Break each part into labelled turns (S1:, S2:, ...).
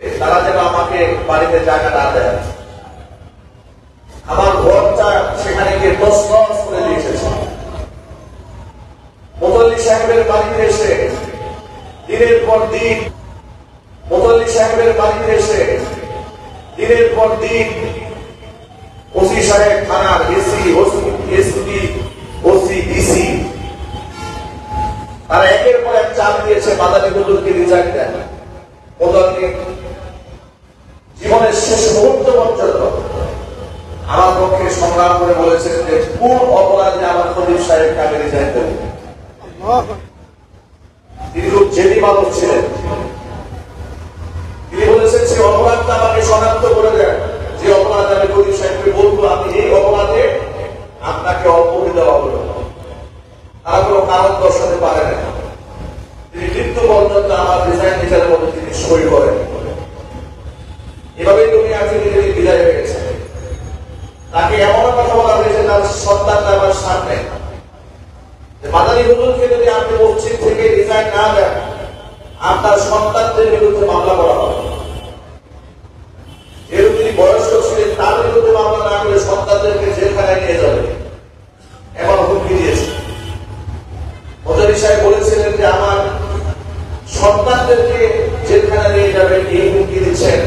S1: তারা যেন আমাকে বাড়িতে জায়গা না দেয়। আমার ঘরটা সেখানে গিয়ে তসনস করে দিয়েছে এসেছে। সাহেবের বাড়িতে এসে, দিনের পর দিন মোতল্লি সাহেবের বাড়িতে এসে, দিনের পর দিন ওসি সাহেব থানার এসি এসপি, ওসি, ডিসি, তারা একের পর এক চাপ দিয়েছে মাদানী বদুরকে রিজাইন দেন মোদলকে জীবনের শেষ মুহূর্ত পর্যন্ত আমার পক্ষে সংগ্রাম করে বলেছেন যে, কোন অপরাধে আমার খদিব সাহেব কাকে যাইতে তিনি খুব জেদি মানুষ ছিলেন। তিনি বলেছেন, সে অপরাধটা আমাকে শনাক্ত করে দেন। যে অপরাধ আমি খদিব সাহেবকে বলব, আমি এই অপরাধে আপনাকে অপরাধ দেওয়া হলো। তার কোনো কারণ দর্শাতে পারে না তিনি কিন্তু পর্যন্ত আমার ডিজাইন বিচারের মধ্যে তিনি সই করেন। আমাদেরকে জেলখানা নিয়ে যাবেন এই হুমকি দিচ্ছেন।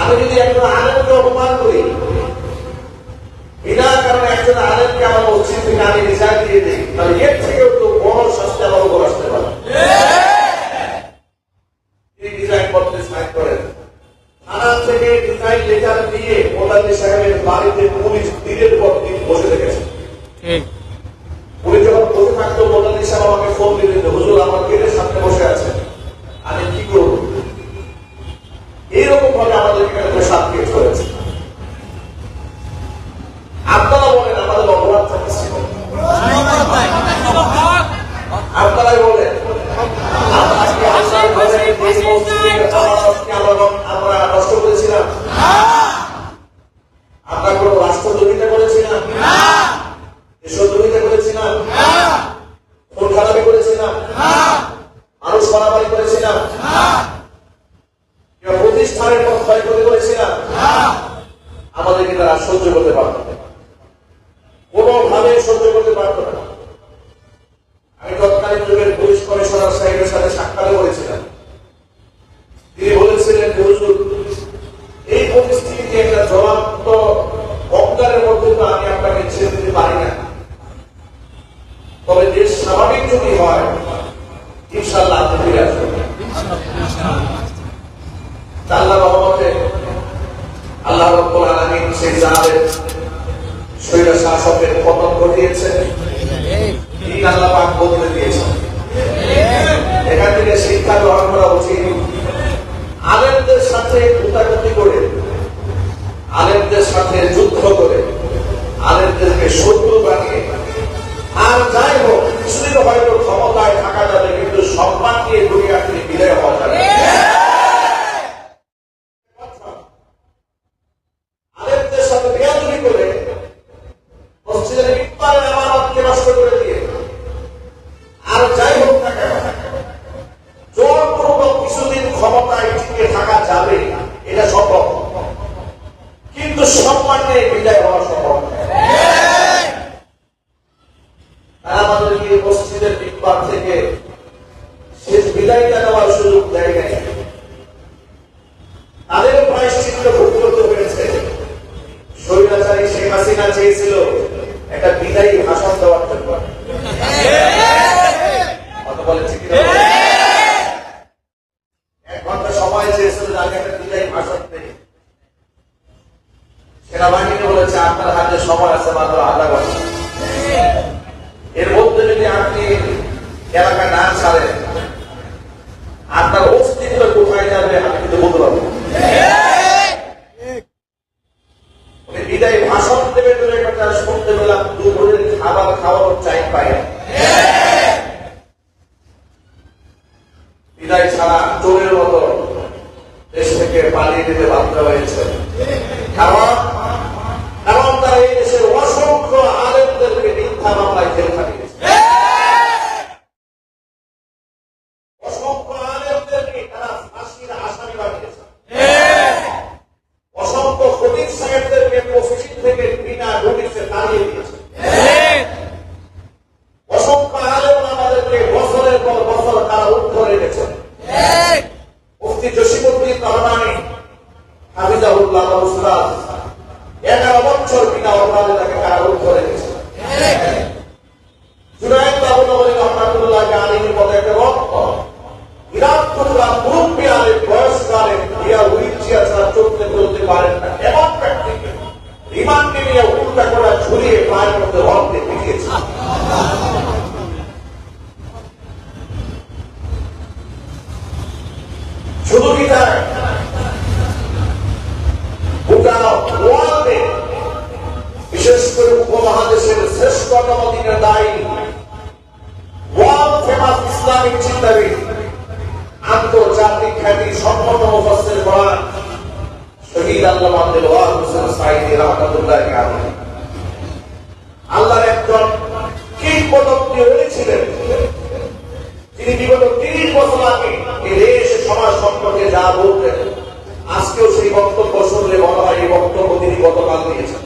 S1: আমি যদি একবার সত্য বানিয়ে আর কামানিকে বলেছে, আপনার হাতে সময় আছে, মাত্র আধা ঘণ্টা। এর মধ্যে যদি আপনি এলাকা না ছাড়েন, আপনার অস্তিত্ব কোথায় যাবে, আমি কিন্তু বলতে পারব চাই বিদায় ছাড়া চোরের মতো দেশ থেকে পালিয়ে দিতে বাধ্য হয়েছে। রহমতুল্লাহ আমার উস্তাদ এগারো বছর বিনা অপরাধে তাকে কারারোধ করে দিয়েছে। জুনায়দ বাবু নবী রহমাতুল্লাহকে আলিমের পদে একটা রক্ত। ইরাকুল্লাহ মুরব্বী আলিম বয়সকালে ইয়া হুইল চেয়ার ছাড়া চলতে চলতে পারেন না। এমন ব্যক্তিকে রিমান্ডে নিয়ে উল্টা করা ঝুলিয়ে পায়ের মধ্যে রক্তে পিটিয়েছে। শুধু কি তার todos los.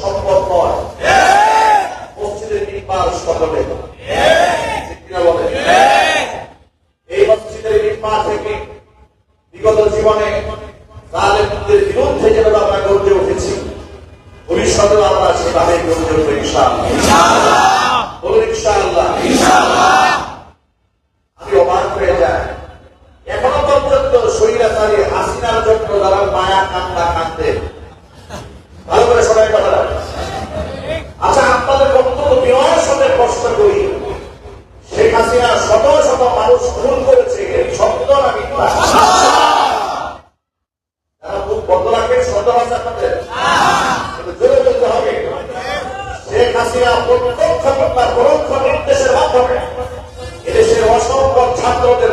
S1: সম্পদ নয়। হ্যাঁ। মসজিদের নির্মাণ সকলে। সবাই কথা আচ্ছা আপনাদের বক্তব্য বিনয়ের সাথে প্রশ্ন করি। শেখ হাসিনা শত শত মানুষ খুন করেছে প্রত্যক্ষ তার পরোক্ষ নির্দেশের মাধ্যমে এদেশের অসংখ্য ছাত্রদের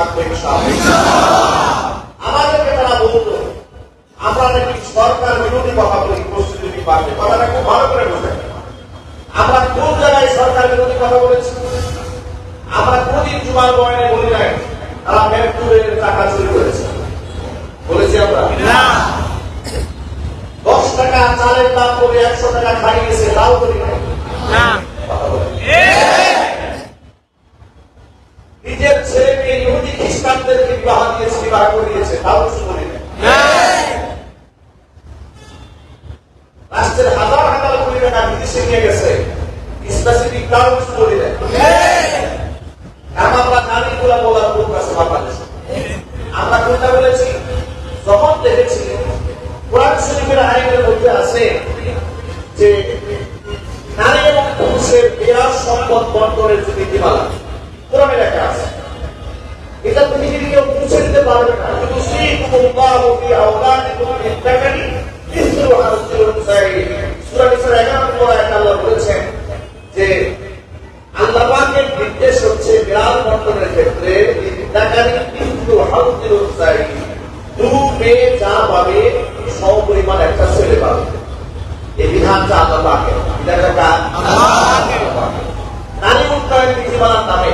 S1: ইনশাআল্লাহ। আমাদেরকে তারা বলতো আমরা নাকি সরকার বিরোধী কথা বলি প্রস্তুতি পারবে। কথাটা খুব ভালো করে বোঝেন আমরা কোন জায়গায় সরকার বিরোধী কথা বলেছি? আমরা কোনদিন জুমার বয়নে বলি নাই তারা মেট্রোরের টাকা চুরি করেছে। বলেছি আমরা। দশ টাকা চালের দাম করে একশো টাকা খাইয়েছে তাও করি নাই কথা বলেন। নিজের ছেলেকে ইহুদি খ্রিস্টানদেরকে বিবাহ দিয়েছে বিবাহ করিয়েছে তাও কিছু বলি নাই রাষ্ট্রের হাজার হাজার কোটি টাকা বিদেশে নিয়ে গেছে স্পেসিফিক কারণ কিছু বলি নাই কারণ আমরা জানি গুলা বলার লোক আছে বাংলাদেশে আমরা কোনটা বলেছি যখন দেখেছি কোরআন শরীফের আইনের মধ্যে আছে যে নারী এবং পুরুষের সম্পদ বন্টনের যে নীতিমালা, কোরআনে লেখা আছে। এটা তুমি যদি কেউ মুছে দিতে পারবে না, কিন্তু সিকুমুল্লাহু ফি আওলাদিকুম লিত্তাকানি মিসলু হাযিল উনসাইয়্যিদ সূরা নিসার 11 নম্বর আল্লাহ বলেছেন যে, আল্লাহ নির্দেশ হচ্ছে বিরাট বন্টনের ক্ষেত্রে লিত্তাকানি মিসলু হাযিল উনসাইয়্যিদ দু মেয়ে যা পাবে সম পরিমাণ একটা ছেলে পাবে। এই বিধানটা আল্লাহ পাকের। বিধানটা কার? নীতিমালার নামে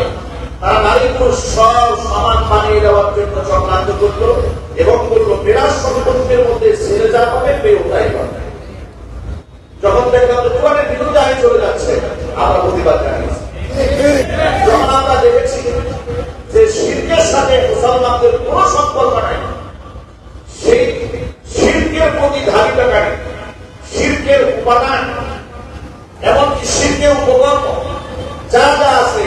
S1: তারা নারী পুরুষ সব সমান বানিয়ে দেওয়ার জন্য চক্রান্ত করল এবং বলল বিরাট সম্পর্কের মধ্যে ছেলে যা পাবে, মেয়েও তাই যখন দেখলাম যে কোরআনের বিরুদ্ধে আইন চলে যাচ্ছে, আমরা প্রতিবাদ জানিয়েছি। যখন আমরা দেখেছি যে শিল্পের সাথে মুসলমানদের কোনো সম্পর্ক নাই, সেই শিল্পের প্রতি ধারিতাকারী শিল্পের উপাদান, এমনকি শিল্পের উপকরণ যা যা আছে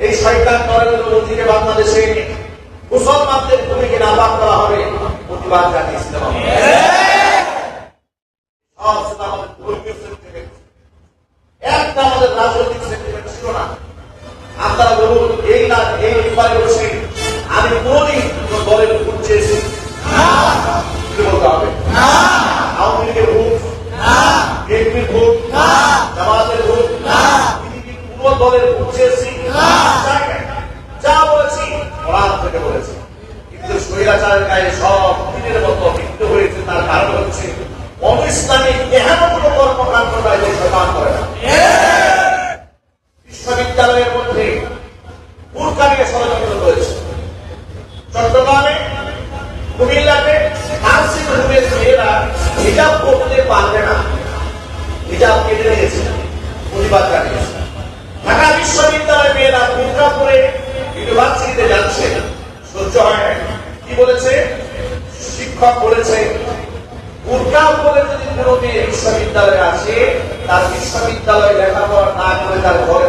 S1: এই শয়তান নরেন্দ্র মোদীকে বাংলাদেশে মুসলমানদের ভূমিকে নাপাক করা হবে প্রতিবাদ জানিয়েছিলাম ভোট চেয়েছি চাই নাই। যা বলেছি কোরআন থেকে বলেছি। কিন্তু স্বৈরাচারের গায়ে সব দিনের মতো মৃত্যু হয়েছে তার কারণ হচ্ছে অনিসলামিক এহেন কোনো কর্মকাণ্ড নয় যে শয়তান করে না। বিশ্ববিদ্যালয়ের মধ্যে বুর্কা নিয়ে ষড়যন্ত্র করেছে চট্টগ্রামে কুমিল্লাতে নার্সিং হোমের মেয়েরা হিজাব করতে পারবে না। হিজাব কেটে নিয়েছে প্রতিবাদ জানিয়েছে। করে ইউনিভার্সিটিতে যাচ্ছে। সহ্য হয় না কি বলেছে? শিক্ষক বলেছে যদি কোনো বিশ্ববিদ্যালয়ে আসে, তার বিশ্ববিদ্যালয়ে লেখাপড়া না করে তার ঘর